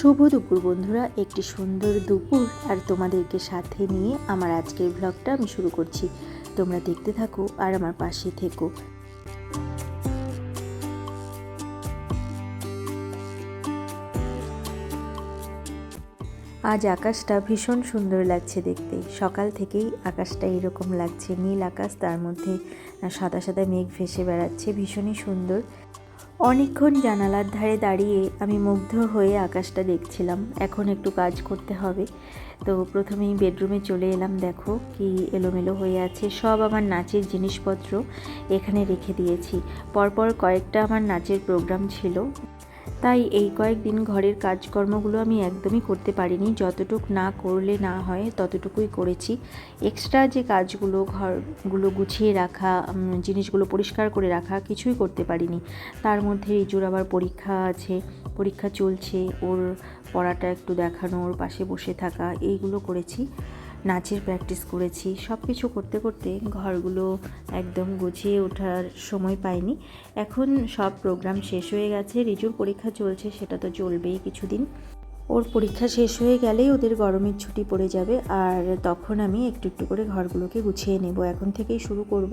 শুভ দুপুর বন্ধুরা, একটি সুন্দর দুপুর আর তোমাদেরকে সাথে নিয়ে আমার আজকের ব্লগটা আমি শুরু করছি। তোমরা দেখতে থাকো আর আমার পাশে থেকো। আজ আকাশটা ভীষণ সুন্দর লাগছে দেখতে। সকাল থেকেই আকাশটা এরকম লাগছে, নীল আকাশ, তার মধ্যে সাদা সাদা মেঘ ভেসে বেড়াচ্ছে, ভীষণই সুন্দর। অনেকক্ষণ জানালার ধারে দাঁড়িয়ে আমি মুগ্ধ হয়ে আকাশটা দেখছিলাম। এখন একটু কাজ করতে হবে। তো প্রথমেই বেডরুমে চলে এলাম। দেখো কি এলোমেলো হয়ে আছে। সব আমার নাচের জিনিসপত্র এখানে রেখে দিয়েছি। পরপর কয়েকটা আমার নাচের প্রোগ্রাম ছিল। তাই এই কয়েকদিন ঘরের কাজকর্মগুলো আমি একদমই করতে পারিনি। যতটুক না করলে না হয়, ততটুকুই করেছি। এক্সট্রা যে কাজগুলো, ঘরগুলো গুছিয়ে রাখা জিনিসগুলো পরিষ্কার করে রাখা, কিছুই করতে পারিনি। তার মধ্যে রিজুর আবার পরীক্ষা আছে, পরীক্ষা চলছে, ওর পড়াটা একটু দেখানো, ওর পাশে বসে থাকা, এইগুলো করেছি। নাচের প্র্যাকটিস করেছি সব কিছু করতে করতে ঘরগুলো একদম গুছিয়ে ওঠার সময় পাইনি। এখন সব প্রোগ্রাম শেষ হয়ে গেছে, রিজুর পরীক্ষা চলছে, সেটা তো চলবেই কিছুদিন। ওর পরীক্ষা শেষ হয়ে গেলেই ওদের গরমের ছুটি পড়ে যাবে আর তখন আমি একটু একটু করে ঘরগুলোকে গুছিয়ে নেব। এখন থেকেই শুরু করব।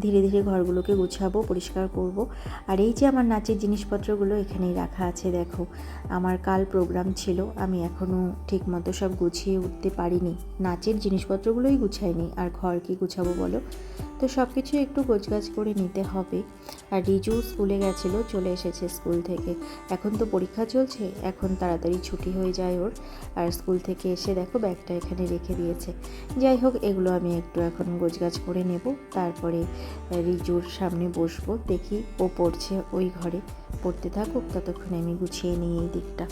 ধীরে ধীরে ঘরগুলোকে গুছাবো, পরিষ্কার করব। আর এই যে আমার নাচের জিনিসপত্রগুলো এখানেই রাখা আছে, দেখো। আমার কাল প্রোগ্রাম ছিল, আমি এখনও ঠিক মতো সব গুছিয়ে উঠতে পারিনি। নাচের জিনিসপত্রগুলোই গুছাইনি। আর ঘর কি গুছাবো বলো? তো সব কিছু একটু গোছগাছ করে নিতে হবে। আর রিজু স্কুলে গেছিল, চলে এসেছে স্কুল থেকে। এখন তো পরীক্ষা চলছে, এখন তাড়াতাড়ি ছুটি হয়ে যায় ওর। আর স্কুল থেকে এসে দেখো ব্যাগটা এখানে রেখে দিয়েছে। যাই হোক, এগুলো আমি একটু এখন গোছগাছ করে নেব। তারপরে রিজুর সামনে বসবো, দেখি ও পড়ছে ওই ঘরে। পড়তে থাকুক, ততক্ষণে আমি গুছিয়ে নিই এই দিকটা।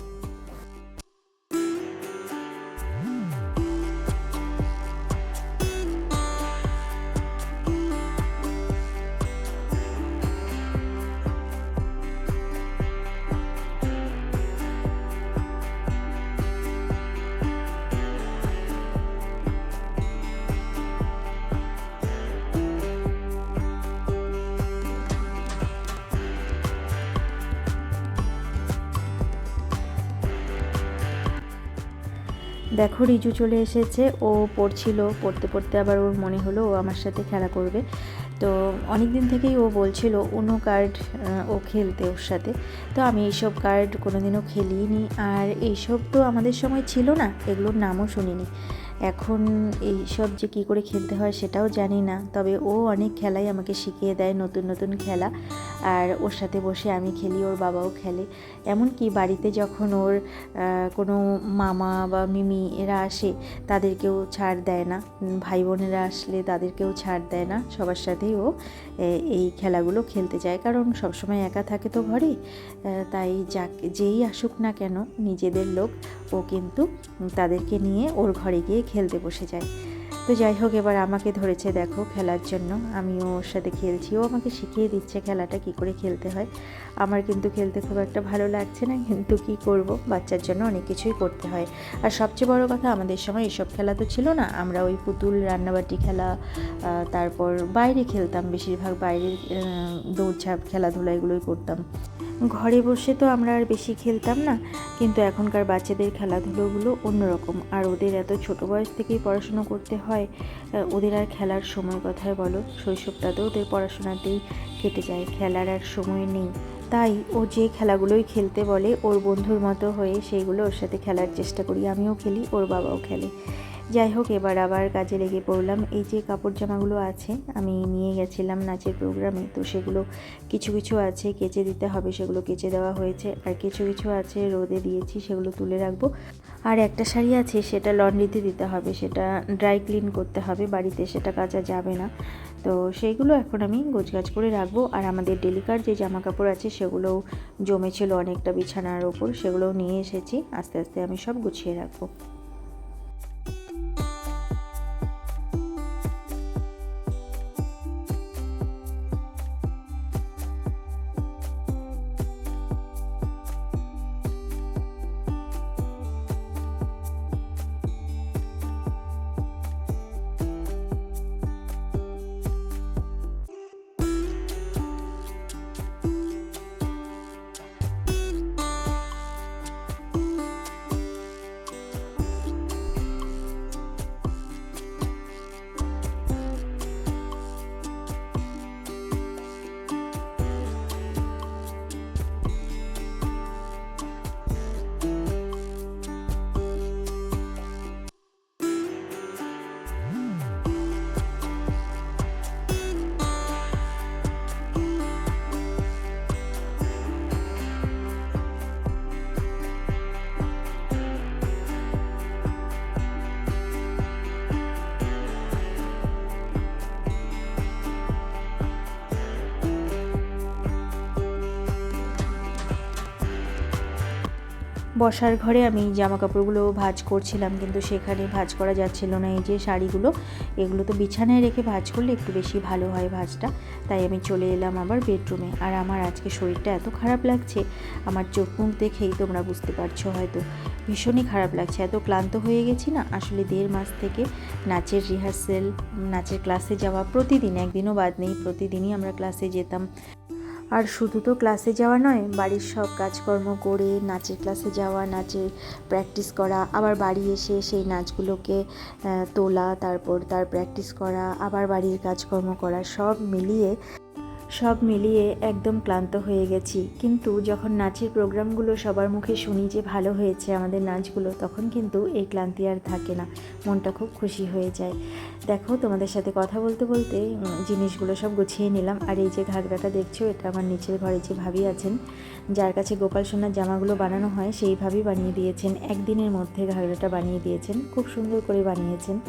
দেখো রিজু চলে এসেছে। ও পড়ছিল, পড়তে পড়তে আবার ওর মনে হলো ও আমার সাথে খেলা করবে। তো অনেক দিন থেকেই ও বলছিল, অন্য কার্ড ও খেলতে ওর সাথে। তো আমি এইসব কার্ড কোনোদিনও খেলিনি। আর এইসব তো আমাদের সময় ছিল না, এগুলোর নামও শুনিনি। এখন এই সব যে কী করে খেলতে হয় সেটাও জানি না। তবে ও অনেক খেলাই আমাকে শিখিয়ে দেয়, নতুন নতুন খেলা। আর ওর সাথে বসে আমি খেলি, ওর বাবাও খেলে। এমনকি বাড়িতে যখন ওর কোনো মামা বা মিমি এরা আসে, তাদেরকেও ছাড় দেয় না। ভাই বোনেরা আসলে তাদেরকেও ছাড় দেয় না। সবার সাথেই ও এই খেলাগুলো খেলতে যায়। কারণ সবসময় একা থাকে তো ঘরে। তাই যাক, যেই আসুক না কেন, নিজেদের লোক, ও কিন্তু তাদেরকে নিয়ে ওর ঘরে গিয়ে খেলতে বসে যায়। তো যাই হোক, এবার আমাকে ধরেছে, দেখো, খেলার জন্য আমিও ওর সাথে খেলছি। ও আমাকে শিখিয়ে দিচ্ছে খেলাটা কি করে খেলতে হয়। আমার কিন্তু খেলতে খুব একটা ভালো লাগছে না, কিন্তু কি করব? বাচ্চার জন্য অনেক কিছুই করতে হয়। আর সবচেয়ে বড় কথা, আমাদের সময় এসব খেলা তো ছিল না। আমরা ওই পুতুল রান্নাবাটি খেলা তারপর বাইরে খেলতাম। বেশিরভাগ বাইরের দৌড়ঝাঁপ, খেলাধুলা এগুলোই করতাম। ঘরে বসে তো আমরা আর বেশি খেলতাম না, কিন্তু এখনকার বাচ্চাদের খেলাধুলোগুলো অন্যরকম। আর ওদের এত ছোট বয়স থেকেই পড়াশুনো করতে হয় ওদের আর খেলার সময় কথায় বলো। শৈশবটা তো ওদের পড়াশোনাতেই কেটে যায়, খেলার আর সময় নেই। তাই ও যে খেলাগুলোই খেলতে বলে, ওর বন্ধুর মতো হয়ে সেইগুলো ওর সাথে খেলার চেষ্টা করি। আমিও খেলি, ওর বাবাও খেলে। যাই হোক এবার আবার কাজে লেগে পড়লাম। এই যে কাপড় জামাগুলো আছে, আমি নিয়ে গেছিলাম নাচের প্রোগ্রামে। তো সেগুলো কিছু কিছু আছে, কেচে দিতে হবে, সেগুলো কেচে দেওয়া হয়েছে। আর কিছু কিছু আছে রোদে দিয়েছি, সেগুলো তুলে রাখব। আর একটা শাড়ি আছে, সেটা লন্ড্রিতে দিতে হবে। সেটা ড্রাই ক্লিন করতে হবে, বাড়িতে সেটা কাচা যাবে না। তো সেইগুলো এখন আমি গোছগাছ করে রাখব। আর আমাদের ডেলিকার যে জামা কাপড় আছে, সেগুলোও জমেছিল অনেকটা বিছানার ওপর, সেগুলোও নিয়ে এসেছি। আস্তে আস্তে আমি সব গুছিয়ে রাখব। বসার ঘরে আমি জামা কাপড়গুলো ভাজ করছিলাম, কিন্তু সেখানে ভাঁজ করা যাচ্ছিল না। এই যে শাড়িগুলো, এগুলো তো বিছানায় রেখে ভাঁজ করলে একটু বেশি ভালো হয় ভাঁজটা। তাই আমি চলে এলাম আবার বেডরুমে। আর আমার আজকে শরীরটা এত খারাপ লাগছে, আমার চোখ মুখ দেখেই তোমরা বুঝতে পারছ হয়তো। ভীষণই খারাপ লাগছে। এত ক্লান্ত হয়ে গেছি না, আসলে দেড় মাস থেকে নাচের রিহার্সেল নাচের ক্লাসে যাওয়া প্রতিদিন, একদিনও বাদ নেই, প্রতিদিনই আমরা ক্লাসে যেতাম। আর শুধু তো ক্লাসে যাওয়া নয়, বাড়ির সব কাজকর্ম করে, নাচের ক্লাসে যাওয়া নাচের প্র্যাকটিস করা, আবার বাড়ি এসে সেই নাচগুলোকে তোলা, তারপর তার প্র্যাকটিস করা, আবার বাড়ির কাজকর্ম করা, সব মিলিয়ে সব মিলিয়ে একদম ক্লান্ত হয়ে গেছি। কিন্তু যখন নাচের প্রোগ্রামগুলো সবার মুখে শুনি যে ভালো হয়েছে আমাদের নাচগুলো, তখন কিন্তু এই ক্লান্তি আর থাকে না। মনটা খুব খুশি হয়ে যায়। দেখো, তোমাদের সাথে কথা বলতে বলতে জিনিসগুলো সব গুছিয়ে নিলাম। আর এই যে ঘাগরাটা দেখছ, এটা আমার নিচের ঘরে যে ভাবি আছেন, যার কাছে গোপাল সোনার জামাগুলো বানানো হয় সেইভাবেই বানিয়ে দিয়েছেন। একদিনের মধ্যে ঘাগরাটা বানিয়ে দিয়েছেন। খুব সুন্দর করে বানিয়েছেন।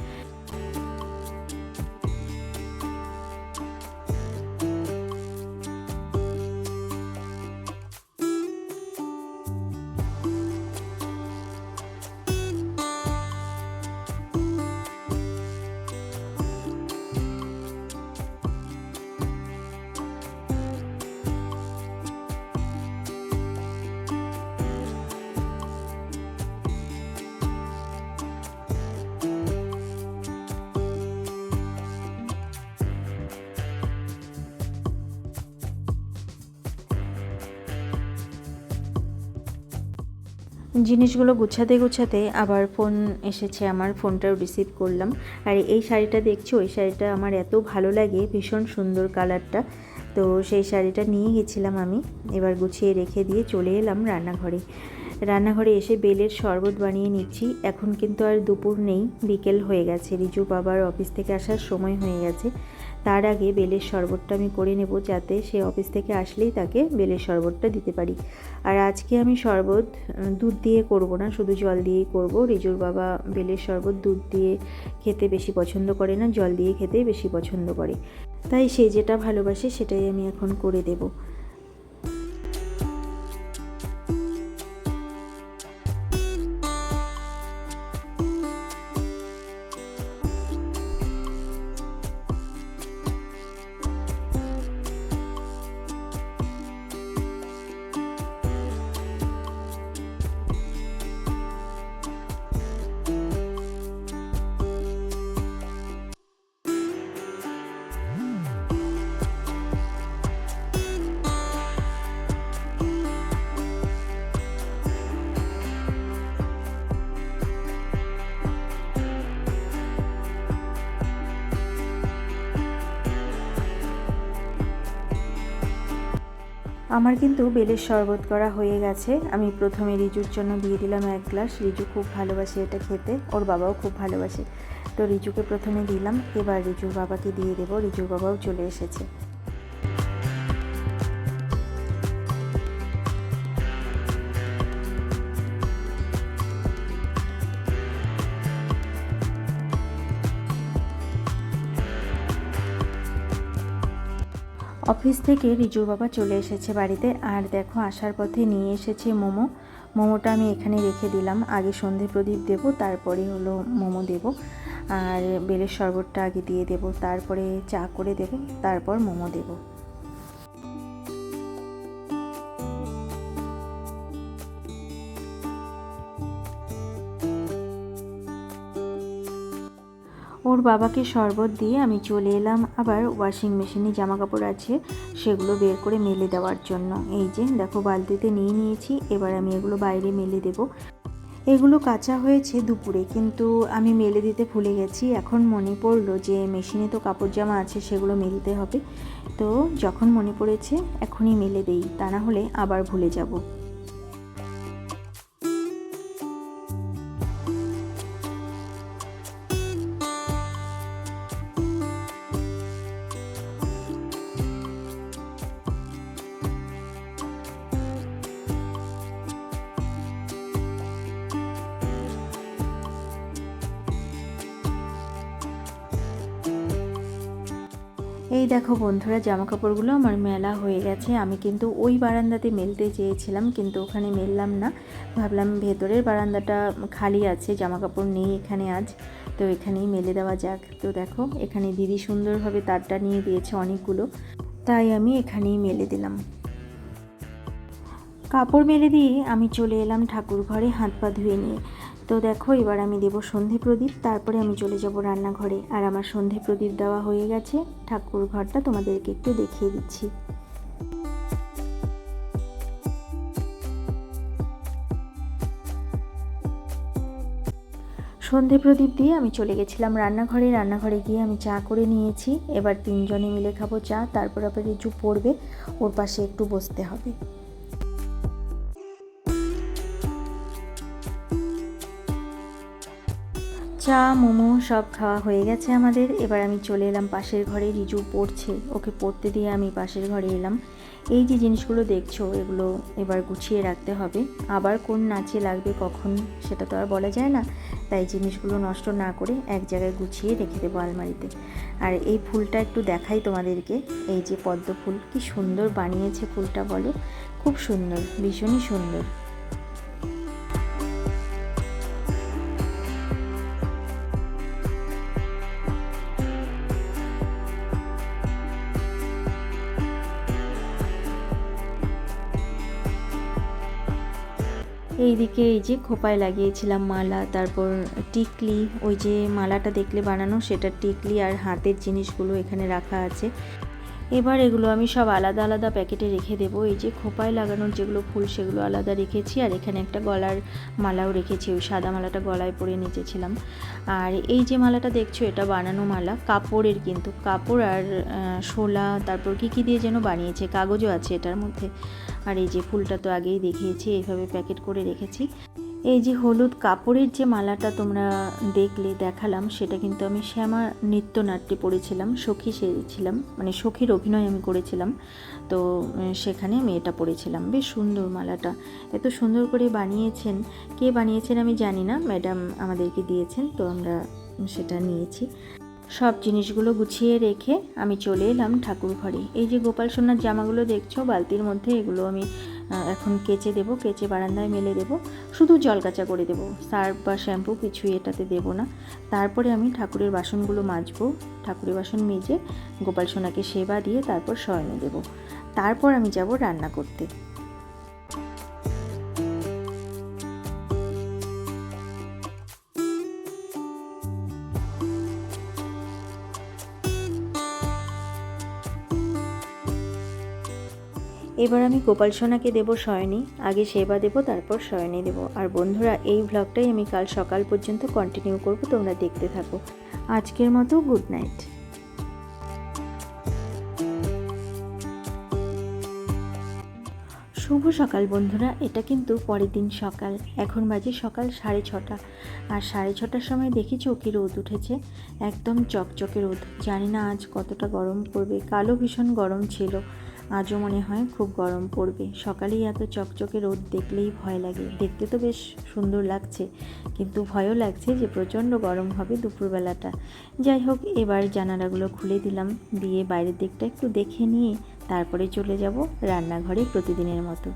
জিনিসগুলো গুছাতে গুছাতে আবার ফোন এসেছে, আমার ফোনটাও রিসিভ করলাম। আর এই শাড়িটা দেখছি? ওই শাড়িটা আমার এত ভালো লাগে, ভীষণ সুন্দর কালারটা তো সেই শাড়িটা নিয়ে গেছিলাম আমি, এবার গুছিয়ে রেখে দিয়ে চলে এলাম রান্নাঘরে। রান্নাঘরে এসে বেলের শরবত বানিয়ে নিচ্ছি। এখন কিন্তু আর দুপুর নেই, বিকেল হয়ে গেছে। রিজু বাবার অফিস থেকে আসার সময় হয়ে গেছে। তার আগে বেলের শরবতটা আমি করে নেব যাতে সে অফিস থেকে আসলেই তাকে বেলের শরবতটা দিতে পারি। আর আজকে আমি শরবত দুধ দিয়ে করব না, শুধু জল দিয়েই করব। রিজুর বাবা বেলের শরবত দুধ দিয়ে খেতে বেশি পছন্দ করে না, জল দিয়ে খেতেই বেশি পছন্দ করে। তাই সে যেটা ভালোবাসে সেটাই আমি এখন করে দেব। আমার কিন্তু বেলের শরবত করা হয়ে গেছে। আমি প্রথমে রিজুর জন্য দিয়ে দিলাম এক গ্লাস। রিজু খুব ভালোবাসে এটা খেতে। ওর বাবাও খুব ভালোবাসে। তো রিজুকে প্রথমে দিলাম। এবার রিজুর বাবাকে দিয়ে দেবো। রিজুর বাবাও চলে এসেছে। অফিস থেকে রিজুর বাবা চলে এসেছে বাড়িতে, আর দেখো আসার পথে নিয়ে এসেছে মোমো। মোমোটা আমি এখানে রেখে দিলাম। আগে সন্ধে প্রদীপ দেবো, তারপরে হলো মোমো দেব। আর বেলের শরবতটা আগে দিয়ে দেব, তারপরে চা করে দেব, তারপর মোমো দেবো। ওর বাবাকে শরবত দিয়ে আমি চলে এলাম। আবার ওয়াশিং মেশিনে জামা কাপড় আছে, সেগুলো বের করে মেলে দেওয়ার জন্য। এই যে, দেখো, বালতিতে নিয়ে নিয়েছি, এবার আমি এগুলো বাইরে মেলে দেব। এগুলো কাঁচা হয়েছে দুপুরে, কিন্তু আমি মেলে দিতে ভুলে গেছি। এখন মনে পড়ল যে মেশিনে তো কাপড় জামা আছে, সেগুলো মেলতে হবে। তো যখন মনে পড়েছে, এখনই মেলে দেই, তা না হলে আবার ভুলে যাব। বন্ধুরা জামা কাপড়গুলো আমার মেলা হয়ে গেছে। আমি কিন্তু ওই বারান্দাতে মেলতে চেয়েছিলাম, কিন্তু ওখানে মেললাম না। ভাবলাম ভেতরের বারান্দাটা খালি আছে জামা কাপড় নেই এখানে আজ। তো এখানেই মেলে দেওয়া যাক। তো দেখো, এখানে দিদি সুন্দরভাবে তারটা নিয়ে দিয়েছে অনেকগুলো। তাই আমি এখানেই মেলে দিলাম। কাপড় মেলে দিয়ে আমি চলে এলাম ঠাকুর ঘরে হাত পা ধুয়ে নিয়ে। তো দেখো, এবার আমি দেবো সন্ধে প্রদীপ, তারপরে আমি চলে যাব রান্নাঘরে। আর আমার সন্ধে প্রদীপ দেওয়া হয়ে গেছে, ঠাকুর ঘরটা তোমাদেরকে একটু দেখিয়ে দিচ্ছি। সন্ধে প্রদীপ দিয়ে আমি চলে গেছিলাম রান্নাঘরে। রান্নাঘরে গিয়ে আমি চা করে নিয়েছি। এবার তিনজনে মিলে খাব চা, তারপর আবার রিজু পড়বে, ওর পাশে একটু বসতে হবে। চা, মোমো সব খাওয়া হয়ে গেছে আমাদের। এবার আমি চলে এলাম পাশের ঘরে। রিজু পড়ছে। ওকে পড়তে দিয়ে আমি পাশের ঘরে এলাম। এই যে জিনিসগুলো দেখছ, এগুলো এবার গুছিয়ে রাখতে হবে। আবার কোন নাচে লাগবে, কখন, সেটা তো আর বলা যায় না। তাই জিনিসগুলো নষ্ট না করে এক জায়গায় গুছিয়ে রেখে দেবো আলমারিতে। আর এই ফুলটা একটু দেখাই তোমাদেরকে। এই যে পদ্ম ফুল, কি সুন্দর বানিয়েছে ফুলটা, বলো। খুব সুন্দর, ভীষণই সুন্দর। এইদিকে এই যে খোপায় লাগিয়েছিলাম মালা, তারপর টিকলি, ওই যে মালাটা দেখলে বানানো, সেটা টিকলি আর হাতের জিনিসগুলো এখানে রাখা আছে। এবার এগুলো আমি সব আলাদা আলাদা প্যাকেটে রেখে দেবো। এই যে খোপায় লাগানোর যেগুলো ফুল, সেগুলো আলাদা রেখেছি, আর এখানে একটা গলার মালাও রেখেছি, ওই সাদা মালাটা গলায় পরে নিচেছিলাম। আর এই যে মালাটা দেখছ, এটা বানানো মালা, কাপড়ের কিন্তু, কাপড় আর শোলা, তারপর কী কী দিয়ে যেন বানিয়েছে, কাগজও আছে এটার মধ্যে। আর এই যে ফুলটা তো আগেই দেখিয়েছি, এইভাবে প্যাকেট করে রেখেছি। এই যে হলুদ কাপড়ের যে মালাটা তোমরা দেখলে, দেখালাম, সেটা কিন্তু আমি শ্যামা নৃত্যনাট্যে পড়েছিলাম, সখী সেরেছিলাম মানে সখীর অভিনয় আমি করেছিলাম। তো সেখানে আমি এটা পড়েছিলাম। বেশ সুন্দর মালাটা। এত সুন্দর করে বানিয়েছেন। কে বানিয়েছেন আমি জানি না, ম্যাডাম আমাদেরকে দিয়েছেন, তো আমরা সেটা নিয়েছি। সব জিনিসগুলো গুছিয়ে রেখে আমি চলে এলাম ঠাকুর ঘরে। এই যে গোপাল সোনার জামাগুলো দেখছ, বালতির মধ্যে এগুলো আমি এখন কেচে দেবো, কেচে বারান্দায় মেলে দেবো। শুধু জল কাচা করে দেবো, সার্ফ বা শ্যাম্পু কিছুই এটাতে দেবো না। তারপরে আমি ঠাকুরের বাসনগুলো মাজবো, ঠাকুরের বাসন মেজে গোপাল সোনাকে সেবা দিয়ে তারপর শয়নে দেবো। তারপর আমি যাব রান্না করতে। এবার আমি গোপাল সোনাকে দেবো শয়নি আগে সেবা দেবো, তারপর শয়নি দেবো। আর বন্ধুরা, এই ভ্লগটাই আমি কাল সকাল পর্যন্ত কন্টিনিউ করব, তোমরা দেখতে থাকো। আজকের মতো গুড নাইট শুভ সকাল বন্ধুরা, এটা কিন্তু পরের দিন সকাল। এখন বাজে সকাল সাড়ে ছটা। আর সাড়ে ছটার সময় দেখি চোখে রোদ উঠেছে। একদম চকচকে রোদ। জানি না আজ কতটা গরম পড়বে। কালো ভীষণ গরম ছিল। আজও মনে হয় খুব গরম পড়বে। সকালেই এত চকচকে রোদ দেখলেই ভয় লাগে। দেখতে তো বেশ সুন্দর লাগছে, কিন্তু ভয়ও লাগছে যে প্রচণ্ড গরম হবে দুপুরবেলাটা। যাই হোক, এবার জানালাগুলো খুলে দিলাম। দিয়ে বাইরের দিকটা একটু দেখে নিয়ে তারপরে চলে যাব রান্নাঘরে প্রতিদিনের মতো।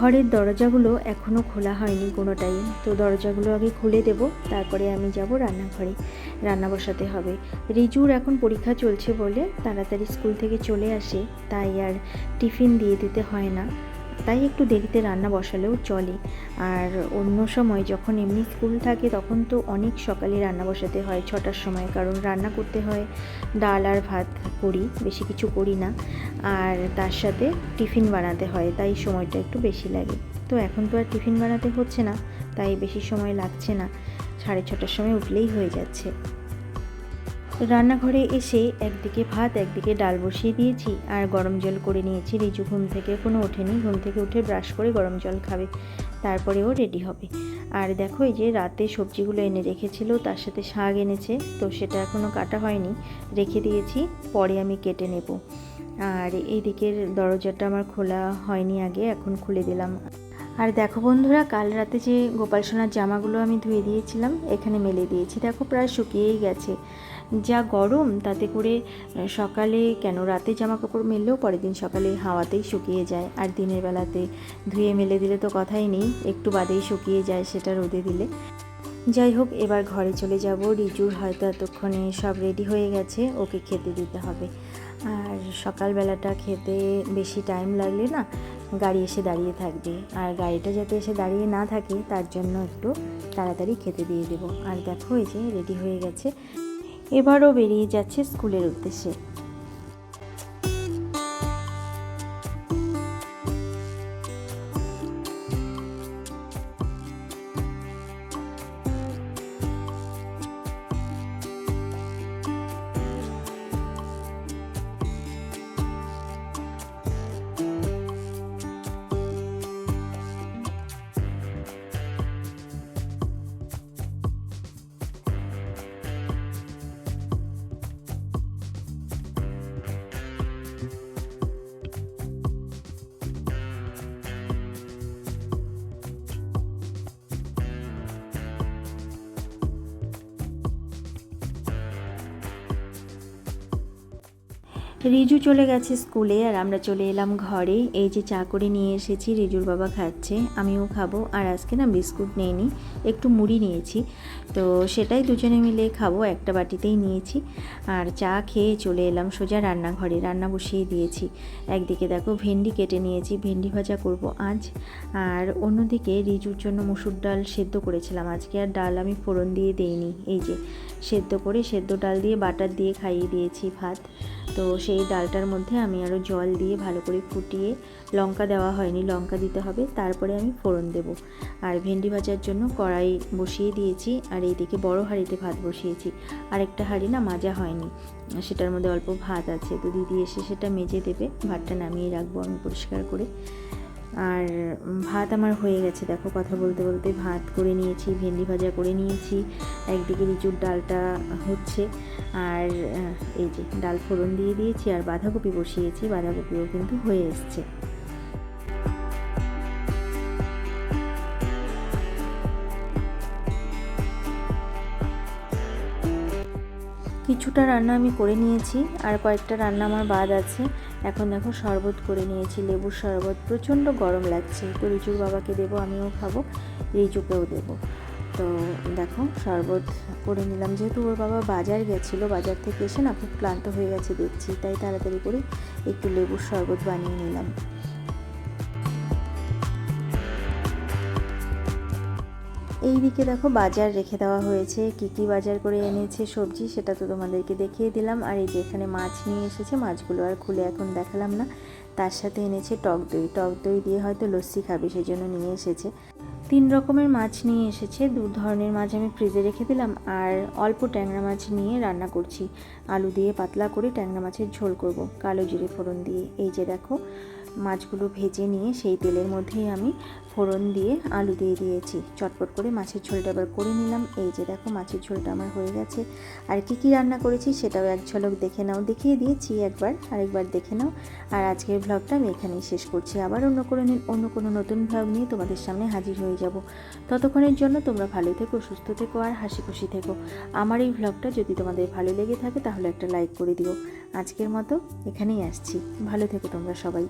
ঘরের দরজাগুলো এখনও খোলা হয়নি কোনোটাই। তো দরজাগুলো আগে খুলে দেব, তারপরে আমি যাব রান্নাঘরে। রান্না বসাতে হবে। রিজুর এখন পরীক্ষা চলছে বলে তাড়াতাড়ি স্কুল থেকে চলে আসে, তাই আর টিফিন দিয়ে দিতে হয় না। তাই একটু দেরিতে রান্না বসালেও চলে। আর অন্য সময় যখন এমনি স্কুল থাকে, তখন তো অনেক সকালে রান্না বসাতে হয় ছটার সময়। কারণ রান্না করতে হয় ডাল আর ভাত করি, বেশি কিছু করি না। আর তার সাথে টিফিন বানাতে হয়, তাই সময়টা একটু বেশি লাগে। তো এখন তো আর টিফিন বানাতে হচ্ছে না, তাই বেশি সময় লাগছে না। সাড়ে ছটার সময় উঠলেই হয়ে যাচ্ছে। রান্নাঘরে এসে একদিকে ভাত, একদিকে ডাল বসিয়ে দিয়েছি আর গরম জল করে নিয়েছি। রিজু ঘুম থেকে কোনো ওঠেনি। ঘুম থেকে উঠে ব্রাশ করে গরম জল খাবে। তারপরে ও রেডি হবে। আর দেখো এই যে রাতে সবজিগুলো এনে রেখেছিল, তার সাথে শাক এনেছে, তো সেটা এখনও কাটা হয়নি। রেখে দিয়েছি, পরে আমি কেটে নেব। আর এই দিকের দরজাটা আমার খোলা হয়নি আগে, এখন খুলে দিলাম। আর দেখো বন্ধুরা, কাল রাতে যে গোপাল সোনার জামাগুলো আমি ধুয়ে দিয়েছিলাম, এখানে মেলে দিয়েছি। দেখো প্রায় শুকিয়েই গেছে। যা গরম, তাতে করে সকালে কেন রাতে জামা কাপড় মেললেও পরের দিন সকালে হাওয়াতেই শুকিয়ে যায়। আর দিনের বেলাতে ধুয়ে মেলে দিলে তো কথাই নেই, একটু বাদেই শুকিয়ে যায় সেটা রোদে দিলে। যাই হোক, এবার ঘরে চলে যাব। রিজুর হয়তো এতক্ষণে সব রেডি হয়ে গেছে, ওকে খেতে দিতে হবে। আর সকালবেলাটা খেতে বেশি টাইম লাগলে না, গাড়ি এসে দাঁড়িয়ে থাকবে। আর গাড়িটা যাতে এসে দাঁড়িয়ে না থাকে, তার জন্য একটু তাড়াতাড়ি খেতে দিয়ে দেবো। আর দেখো, এই যে রেডি হয়ে গেছে। এবারও বেরিয়ে যাচ্ছে স্কুলের উদ্দেশ্যে। রিজু চলে গেছে স্কুলে আর আমরা চলে এলাম ঘরে। এই যে চা করে নিয়ে এসেছি, রিজুর বাবা খাচ্ছে, আমিও খাব। আর আজকে না বিস্কুট নিইনি, একটু মুড়ি নিয়েছি। তো সেটাই দুজনে মিলে খাব, একটা বাটিতেই নিয়েছি। আর চা খেয়ে চলে এলাম সোজা রান্নাঘরে, রান্না বসিয়ে দিয়েছি। একদিকে দেখো ভেন্ডি কেটে নিয়েছি, ভেন্ডি ভাজা করব আজ। আর অন্যদিকে রিজুর জন্য মুসুর ডাল সেদ্ধ করেছিলাম আজকে, আর ডাল আমি ফোড়ন দিয়ে দেইনি। এই যে সেদ্ধ করে সেদ্ধ ডাল দিয়ে বাটার দিয়ে খাইয়ে দিয়েছি ভাত। তো সেই ডালটার মধ্যে আমি আরও জল দিয়ে ভালো করে ফুটিয়ে, লঙ্কা দেওয়া হয়নি, লঙ্কা দিতে হবে, তারপরে আমি ফোড়ন দেব। আর ভেন্ডি ভাজার জন্য কড়াই বসিয়ে দিয়েছি, আর এইদিকে বড় হাঁড়িতে ভাত বসিয়েছি। আরেকটা হাঁড়ি না মাজা হয়নি। সেটার মধ্যে অল্প ভাত আছে। তো দিদি এসে সেটা মেজে দেবে। ভাতটা নামিয়ে রাখব আমি পরিষ্কার করে। আর ভাত আমার হয়ে গেছে। দেখো কথা বলতে বলতে ভাত করে নিয়েছি, ভেন্ডি ভাজা করে নিয়েছি। একদিকে লিচুর ডালটা হচ্ছে। আর এই যে ডাল ফোড়ন দিয়ে দিয়েছি আর বাঁধাকপি বসিয়েছি। বাঁধাকপিও কিন্তু হয়ে এসছে। কিছুটা রান্না আমি করে নিয়েছি আর কয়েকটা রান্না আমার বাদ আছে। এখন দেখো শরবত করে নিয়েছি, লেবুর শরবত। প্রচণ্ড গরম লাগছে। তো রিচুর বাবাকে দেবো, আমিও খাব, রিচুকেও দেবো। তো দেখো শরবত করে নিলাম। যেহেতু ওর বাবা বাজার গেছিল, বাজার থেকে এসে না খুব ক্লান্ত হয়ে গেছে দেখছি, তাই তাড়াতাড়ি করে একটু লেবুর শরবত বানিয়ে নিলাম। এই দিকে দেখো বাজার রেখে দেওয়া হয়েছে। কি কি বাজার করে এনেছে সবজি সেটা তো তোমাদেরকে দেখিয়ে দিলাম। আর এই যে এখানে মাছ নিয়ে এসেছে, মাছগুলো আর খুলে এখন দেখালাম না। তার সাথে এনেছে টক দই। টক দই দিয়ে হয়তো লস্যি খাবে সেই জন্য নিয়ে এসেছে। তিন রকমের মাছ নিয়ে এসেছে। দু ধরনের মাছ আমি ফ্রিজে রেখে দিলাম। আর অল্প ট্যাংরা মাছ নিয়ে রান্না করছি। আলু দিয়ে পাতলা করে ট্যাংরা মাছের ঝোল করব, কালো জিরে ফোড়ন দিয়ে। এই যে দেখো, মাছগুলো ভেজে নিয়ে সেই তেলের মধ্যেই আমি ফোড়ন দিয়ে আলু দিয়ে দিয়েছি। চটপট করে মাছের ঝোলটা এবার করে নিলাম। এই যে দেখো মাছের ঝোলটা আমার হয়ে গেছে। আর কি কি রান্না করেছি সেটাও এক ঝলক দেখে নাও। দেখিয়ে দিয়েছি একবার, আরেকবার দেখে নাও। আর আজকের ভ্লগটা আমি এখানেই শেষ করছি। আবার অন্য কোনো অন্য কোনো নতুন ভ্লগ নিয়ে তোমাদের সামনে হাজির হয়ে যাব। ততক্ষণের জন্য তোমরা ভালো থেকো, সুস্থ থেকো আর হাসি খুশি থেকো। আমার এই ভ্লগটা যদি তোমাদের ভালো লেগে থাকে তাহলে একটা লাইক করে দিও। আজকের মতো এখানেই আসছি। ভালো থেকো তোমরা সবাই।